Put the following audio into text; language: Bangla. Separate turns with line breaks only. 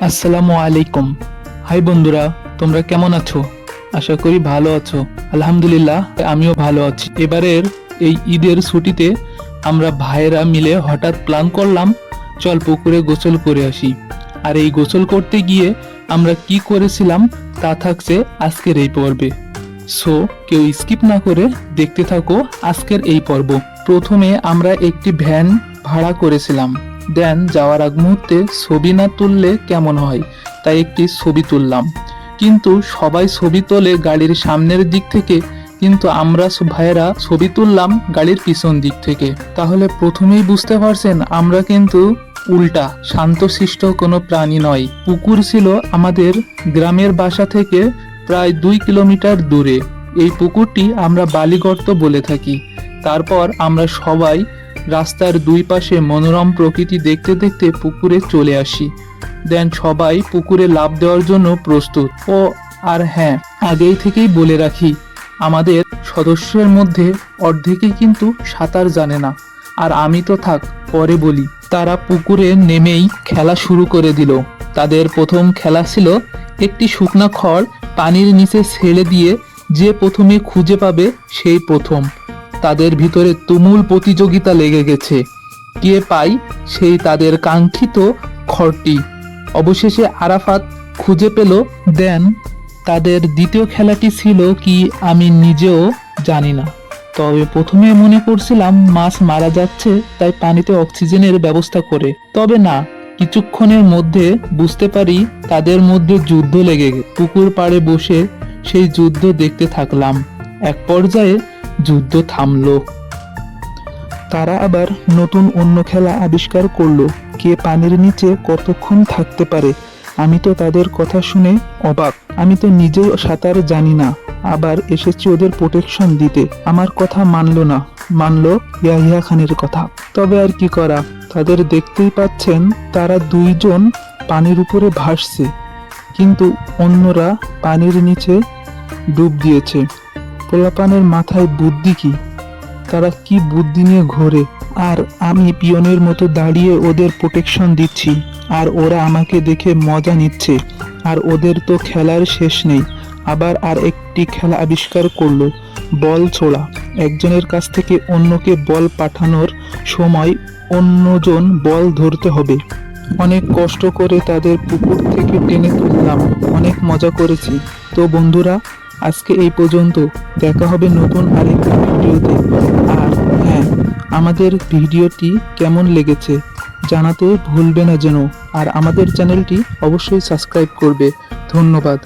আসসালামু আলাইকুম। হাই বন্ধুরা, তোমরা কেমন আছো? আশা করি ভালো আছো। আলহামদুলিল্লাহ, আমিও ভালো আছি। এবারের এই ঈদের ছুটিতে আমরা ভাইয়েরা মিলে হঠাৎ প্ল্যান করলাম, চল পুকুরে গোসল করে আসি। আর এই গোসল করতে গিয়ে আমরা কি করেছিলাম, তা থাকছে আজকের এই পর্বে। সো কেউ স্কিপ না করে দেখতে থাকো আজকের এই পর্ব। প্রথমে আমরা একটি ভ্যান ভাড়া করেছিলাম। দেন যাওয়ার আগ মুহূর্তে ছবি না তুললে কেমন হয়? তাই একটি ছবি তুললাম। কিন্তু সবাই ছবি তোলে গাড়ির সামনের দিক থেকে, কিন্তু আমরা ভাইয়েরা ছবি তুললাম গাড়ির পিছন দিক থেকে। তাহলে প্রথমেই বুঝতে পারছেন, আমরা কিন্তু উল্টা, শান্তশিষ্ট কোনো প্রাণী নয়। পুকুর ছিল আমাদের গ্রামের বাসা থেকে প্রায় দুই কিলোমিটার দূরে। এই পুকুরটি আমরা বালিগর্ত বলে থাকি। তারপর আমরা সবাই রাস্তার দুই পাশে মনোরম প্রকৃতি দেখতে দেখতে পুকুরে চলে আসি। দেন সবাই পুকুরে লাভ দেওয়ার জন্য প্রস্তুত। ও, আর হ্যাঁ আগেই থেকেই বলে রাখি, আমাদের সদস্যের মধ্যে অর্ধেকই কিন্তু সাঁতার জানে না। আর আমি তো থাক, পরে বলি, তারা পুকুরে নেমেই খেলা শুরু করে দিল। তাদের প্রথম খেলা ছিল একটি শুকনা খড় পানির নিচে ছেড়ে দিয়ে যে প্রথমে খুঁজে পাবে সেই প্রথম। তাদের ভিতরে তুমুল প্রতিযোগিতা লেগে গেছে। কে পাই? সেই তাদের কাঙ্ক্ষিত খড়টি। অবশেষে আরাফাত খুঁজে পেল, দেন, তাদের দ্বিতীয় খেলাটি ছিল কি আমি নিজেও জানি না। তবে প্রথমে মনে করছিলাম মাছ মারা যাচ্ছে, তাই পানিতে অক্সিজেনের ব্যবস্থা করে। তবে না, কিছুক্ষণের মধ্যে বুঝতে পারি তাদের মধ্যে যুদ্ধ লেগে পুকুর পাড়ে বসে সেই যুদ্ধ দেখতে থাকলাম। এক পর্যায়ে যুদ্ধ থামলো। তারা আবার নতুন অন্য খেলা আবিষ্কার করল। কে পানির নিচে কতক্ষণ থাকতে পারে? আমি তো তাদের কথা শুনে অবাক। আমি তো নিজেও সাঁতার জানি না। আবার এসেছি ওদের প্রোটেকশন দিতে। আমার কথা মানলো না। মানলো ইয়াহিয়া খানের কথা। তবে আর কি করা? তাদের দেখতেই পাচ্ছেন তারা দুইজন পানির উপরে ভাসছে। কিন্তু অন্যরা পানির নিচে ডুব দিয়েছে। পোলাপানের মাথায় বুদ্ধি কি? তারা কি বুদ্ধি নিয়ে ঘোরে? আর আমি পিয়নের মতো দাঁড়িয়ে ওদের প্রোটেকশন দিচ্ছি, আর ওরা আমাকে দেখে মজা নিচ্ছে, আর ওদের তো খেলার শেষ নেই। আবার আর একটি খেলা আবিষ্কার করল, বল ছোড়া। একজনের কাছ থেকে অন্যকে বল পাঠানোর সময় অন্যজন বল ধরতে হবে। অনেক কষ্ট করে তাদের পুকুর থেকে টেনে তুললাম, অনেক মজা করেছি। তো বন্ধুরা আজকে এই পর্যন্ত। দেখা হবে নতুন আরেকটি ভিডিওতে। আর হ্যাঁ আমাদের ভিডিওটি কেমন লেগেছে জানাতে ভুলবে না যেন। আর আমাদের চ্যানেলটি অবশ্যই সাবস্ক্রাইব করবে। ধন্যবাদ।